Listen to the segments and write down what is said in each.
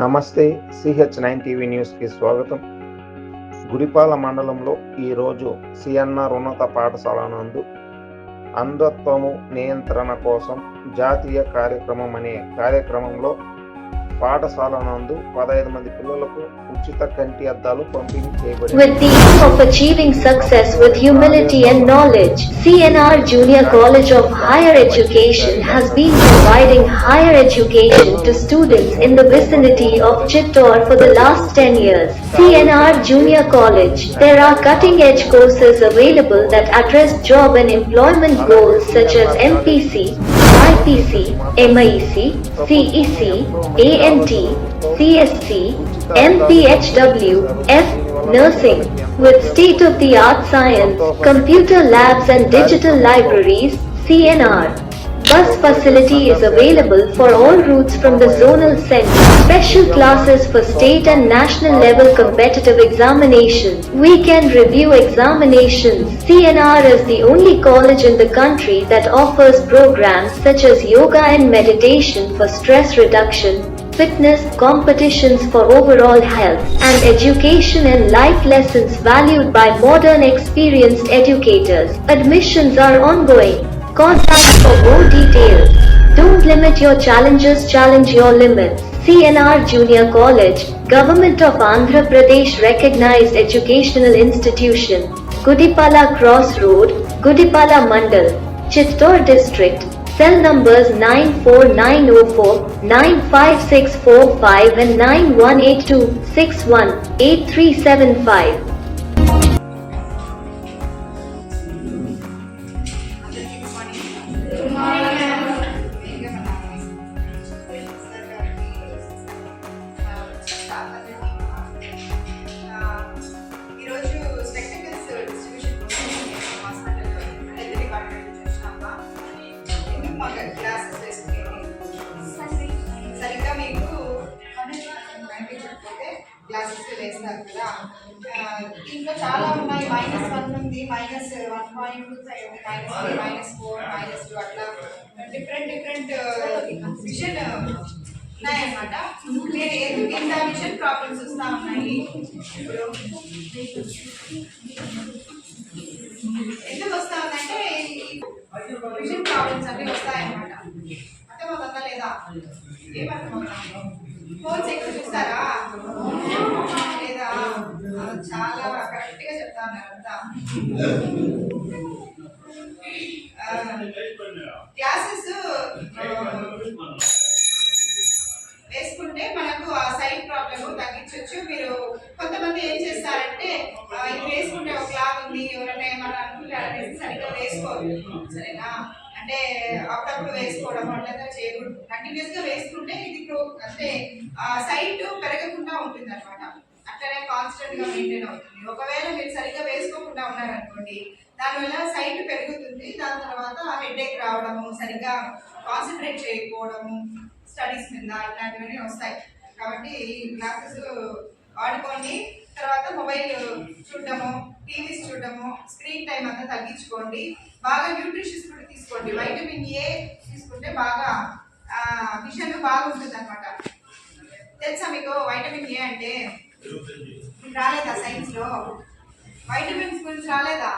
నమస్తే CH nine TV న్యూస్కి స్వాగతం. గుడిపాల మండలంలో ఈరోజు సిఎన్ఆర్ ఉన్నత పాఠశాల నందు అంధత్వము నియంత్రణ కోసం జాతీయ కార్యక్రమం అనే కార్యక్రమంలో పాఠశాల నందు పదహైదు మంది పిల్లలకు ఉచిత కంటి అద్దాలు పంపిణీ చేయబడింది With the aim of achieving success with humility and knowledge, CNR Junior College of Higher Education has been providing higher education to students in the vicinity of Chittor for the last 10 years. CNR Junior College, there are cutting edge courses available that address job and employment goals such as MPC, IPC, MIC, CEC, ANT, CSC, MPHW, F, nursing, with state-of-the-art science, computer labs and digital libraries, CNR. Bus facility is available for all routes from the zonal center. Special classes for state and national level competitive examinations. Weekend review examinations. CNR is the only college in the country that offers programs such as yoga and meditation for stress reduction, fitness, competitions for overall health, and education and life lessons valued by modern experienced educators. Admissions are ongoing. Contact for more details. Don't limit your challenges, challenge your limits. CNR Junior College, Government of Andhra Pradesh recognized educational institution, Gudipala Cross Road, Gudipala Mandal, Chittor District, Cell numbers 94904, 95645 and 9182 61 8375. వేస్తారు కదా. ఆ, దీంట్లో చాలా ఉన్నాయి. Minus one ఉంది minus one point minus three minus four minus two అట్లా different different vision ఉన్నాయన్నమాట. నేను ఎందుకు విజన్ ప్రాబ్లమ్స్ వస్తూ ఉన్నాయి? ఇప్పుడు ఎందుకు వస్తా ఉందంటే విజన్ ప్రాబ్లమ్స్ అన్ని వస్తాయన్నమాట. అర్థమవుతుందా లేదా? ఏమర్థమవుతా ఫోన్స్ ఎక్కువ చూస్తారా? కరెక్ట్గా చెప్తా ఉన్నారు అంతా క్లాసెస్ వేసుకుంటే మనకు ఆ సైడ్ ప్రాబ్లమ్ తగ్గించవచ్చు మీరు కొంతమంది ఏం చేస్తారంటే ఇది వేసుకుంటే ఒక లాగ్ ఉంది ఎవరైనా ఏమన్నా అనుకుంటారనేసి సరిగ్గా వేసుకోరు. సరేనా? అంటే అప్పుడప్పుడు వేసుకోవడం అట్లా చేయకూడదు. కంటిన్యూస్గా వేసుకుంటే ఇది అంటే ఆ దాని తర్వాత హెడ్ రావడము సరిగ్గా కాన్సన్ట్రేట్ చేయకపోవడము స్టడీస్ మీద ఇట్లాంటివన్నీ వస్తాయి. కాబట్టి క్లాసెస్ వాడుకోండి తర్వాత మొబైల్ చూడడము టీవీస్ చూడడము స్క్రీన్ టైం అంతా తగ్గించుకోండి. బాగా న్యూట్రిషన్స్ కూడా తీసుకోండి. వైటమిన్ ఏ తీసుకుంటే బాగా విషయం బాగుంటుంది అనమాట తెలుసా మీకు వైటమిన్ ఏ అంటే? రాలేదా సైన్స్లో? వైటమిన్స్ గురించి రాలేదా?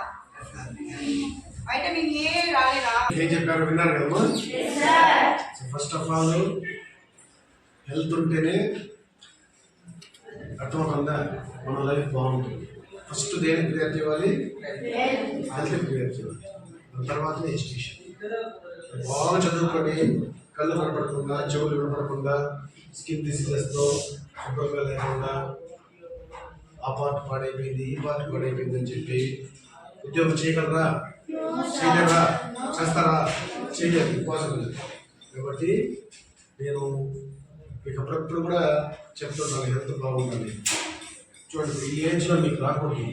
వైటమిన్ ఏ రాలేదా? ఏం చెప్పారు? విన్నారు కదమ్మా ఫస్ట్ ఆఫ్ ఆల్ హెల్త్ ఉంటేనే అర్థమవుతుందా మన లైఫ్ బాగుంటుంది. ఫస్ట్ దేనికి ప్రియారిటీ ఇవ్వాలి హెల్త్ ఇవ్వాలి దాని తర్వాత ఎడ్యుకేషన్ బాగా చదువుకొని కళ్ళు కనపడకుండా చెవులు వినపడకుండా స్కిన్ డిసీజెస్తో శుభ్రంగా లేకుండా ఆ పార్ట్ పాడైపోయింది ఈ పార్ట్ పాడైపోయింది అని చెప్పి ఉద్యోగం చేయగలరా? సీనియర్గా చేస్తారా? చేయలేదు పాసిబుల్ కాబట్టి నేను మీకు అప్పుడప్పుడు కూడా చెప్తున్నాను హెల్త్ బాగుందని చూడండి ఈ ఏజ్లో మీకు రాకూడదు.